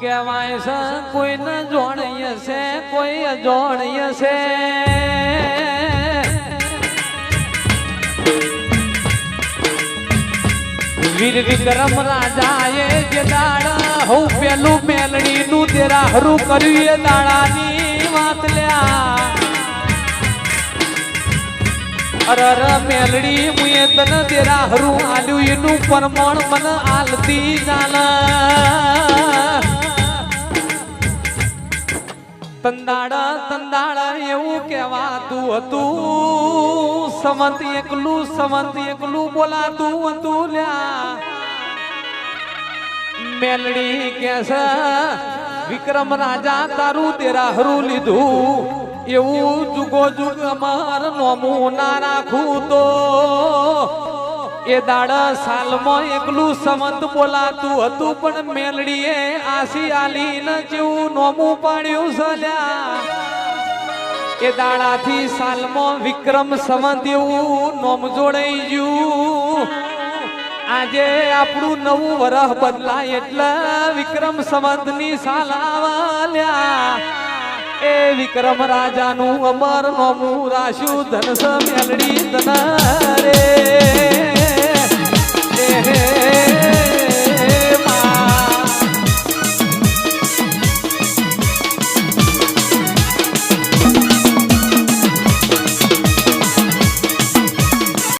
કહેવાય છે, કોઈને જોણીએ છે, કોઈ અજોણીએ છે. વીર વિક્રમ રાજાએ જે દાડા હું પેલું મેલડી નું તેરા હરું કર્યું એ દાડાની વાત લ્યા અરર મેલડી, મુએ તન તેરા હરું આલ્યું એનું પરમણ મન આલતી જાના. તંદાડા તંદાડા એવું કહેવાતું હતું. સમંત એકલું સમંત એકલું બોલાતું હતું લ્યા. મેલડી કે વિક્રમ રાજા, તારું તેરા હરું લીધું. એવું જુગો જુગ અમાર નોમું ના રાખું તો. એ દાડા સાલમાં એકલું સમંત બોલાતું હતું, પણ મેલડીએ આસી આલીને જેવું નોમું પાડ્યું સલ્યા એ દાડાથી સાલમાં વિક્રમ સંવત એવું નોમ જોડાઈ ગયું. આજે આપણું નવું વરહ બદલાય એટલે વિક્રમ સંવંતની સાલ આવલ્યા એ વિક્રમ રાજાનું અમર નોમું રાશુ ધન મેલડી ધન